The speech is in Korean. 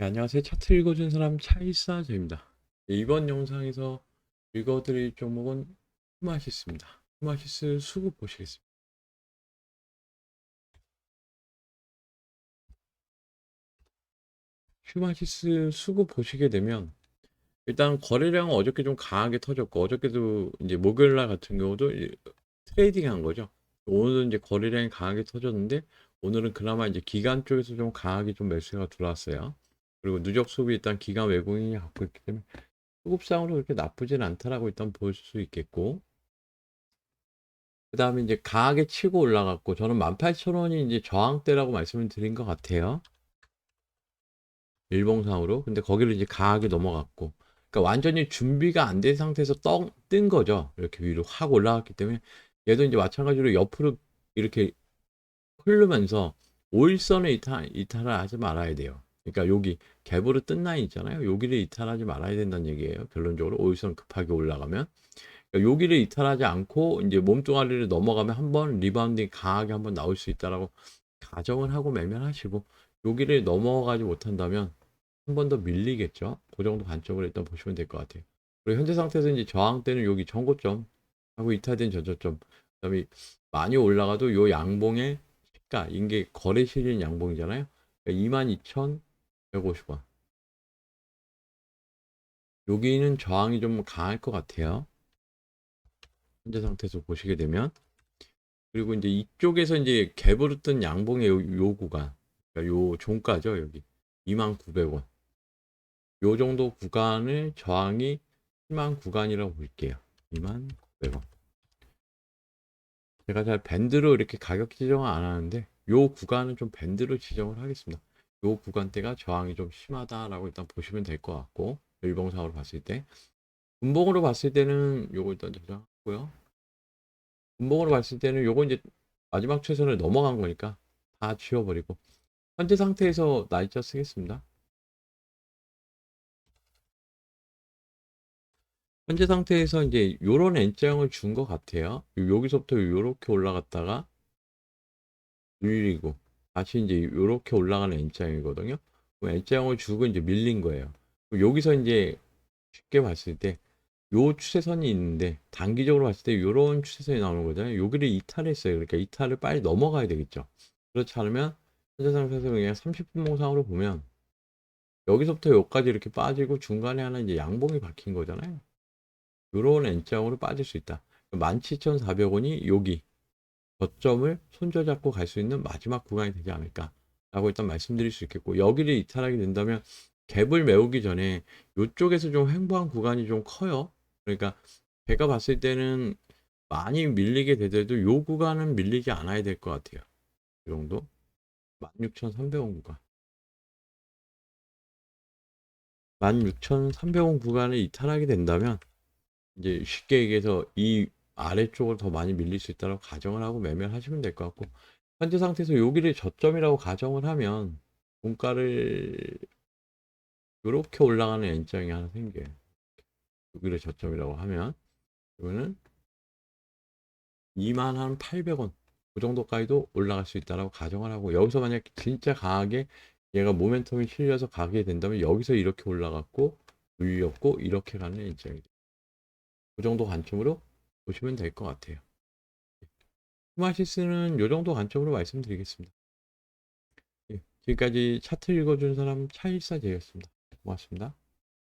네, 안녕하세요. 차트 읽어준 사람 차이사제입니다. 네, 이번 영상에서 읽어드릴 종목은 휴마시스입니다. 휴마시스 수급 보시겠습니다. 휴마시스 수급 보시게 되면 일단 거래량은 어저께 좀 강하게 터졌고 어저께도 이제 목요일날 같은 경우도 이- 트레이딩 한 거죠. 오늘은 이제 거래량이 강하게 터졌는데 오늘은 그나마 이제 기간 쪽에서 좀 강하게 좀 매수가 들어왔어요. 그리고 누적 수급이 일단 기간 외국인이 갖고 있기 때문에 수급상으로 그렇게 나쁘진 않다라고 일단 볼 수 있겠고 그 다음에 이제 강하게 치고 올라갔고 저는 18,000원이 이제 저항대라고 말씀을 드린 것 같아요. 일봉상으로 근데 거기를 이제 강하게 넘어갔고 그러니까 완전히 준비가 안 된 상태에서 떡, 뜬 거죠. 이렇게 위로 확 올라갔기 때문에 얘도 이제 마찬가지로 옆으로 이렇게 흐르면서 5일선에 이탈, 이탈을 하지 말아야 돼요. 그러니까 여기 갭으로 뜬 라인 있잖아요. 여기를 이탈하지 말아야 된다는 얘기예요. 결론적으로 5일선 급하게 올라가면 그러니까 여기를 이탈하지 않고 이제 몸뚱아리를 넘어가면 한번 리바운딩 강하게 한번 나올 수 있다라고 가정을 하고 매매하시고 여기를 넘어가지 못한다면 한 번 더 밀리겠죠. 그 정도 관점으로 일단 보시면 될 것 같아요. 그리고 현재 상태에서 이제 저항 때는 여기 전고점 하고 이탈된 전저점 그다음에 많이 올라가도 요 양봉의 시가 이게 거래 실인 양봉이잖아요. 그러니까 22,150원. 여기는 저항이 좀 강할 것 같아요. 현재 상태에서 보시게 되면. 그리고 이제 이쪽에서 이제 갭으로 뜬 양봉의 요, 요 구간. 그러니까 요 종가죠 여기. 29,000원. 요 정도 구간을 저항이 심한 구간이라고 볼게요. 29,000원. 제가 잘 밴드로 이렇게 가격 지정을 안 하는데 요 구간은 좀 밴드로 지정을 하겠습니다 요 구간대가 저항이 좀 심하다라고 일단 보시면 될 것 같고 일봉상으로 봤을 때 분봉으로 봤을 때는 요거 일단 저장하고요 분봉으로 봤을 때는 요거 이제 마지막 최선을 넘어간 거니까 다 지워버리고 현재 상태에서 날짜 쓰겠습니다. 현재 상태에서 이제 요런 N자형을 준 것 같아요. 요- 여기서부터 요렇게 올라갔다가 밀리고 다시 이제 요렇게 올라가는 N자형이거든요. N자형을 주고 이제 밀린 거예요. 그럼 여기서 이제 쉽게 봤을 때 요 추세선이 있는데 단기적으로 봤을 때 요런 추세선이 나오는 거잖아요. 여기를 이탈했어요. 그러니까 이탈을 빨리 넘어가야 되겠죠. 그렇지 않으면 현재 상태에서 그냥 30분 봉상으로 보면 여기서부터 여기까지 이렇게 빠지고 중간에 하나 이제 양봉이 박힌 거잖아요. 요런 N자형으로 빠질 수 있다. 17,400원이 여기 저점을 손져잡고 갈 수 있는 마지막 구간이 되지 않을까 라고 일단 말씀드릴 수 있겠고 여기를 이탈하게 된다면 갭을 메우기 전에 이쪽에서 좀 횡보한 구간이 좀 커요. 그러니까 제가 봤을 때는 많이 밀리게 되더라도 요 구간은 밀리지 않아야 될 것 같아요. 이 정도 16,300원 구간 16,300원 구간을 이탈하게 된다면 이제 쉽게 얘기해서 이 아래쪽을 더 많이 밀릴 수 있다고 가정을 하고 매매를 하시면 될 것 같고 현재 상태에서 여기를 저점이라고 가정을 하면 분가를 이렇게 올라가는 N장이 하나 생겨요. 여기를 저점이라고 하면 이거는 2만 한 800원 그 정도까지도 올라갈 수 있다라고 가정을 하고 여기서 만약 진짜 강하게 얘가 모멘텀이 실려서 가게 된다면 여기서 이렇게 올라갔고 눌렸고 이렇게 가는 N장이 돼요. 그 정도 관점으로 보시면 될 것 같아요. 후마시스는 이 정도 관점으로 말씀드리겠습니다. 예, 지금까지 차트 읽어준 사람 차일사제였습니다. 고맙습니다.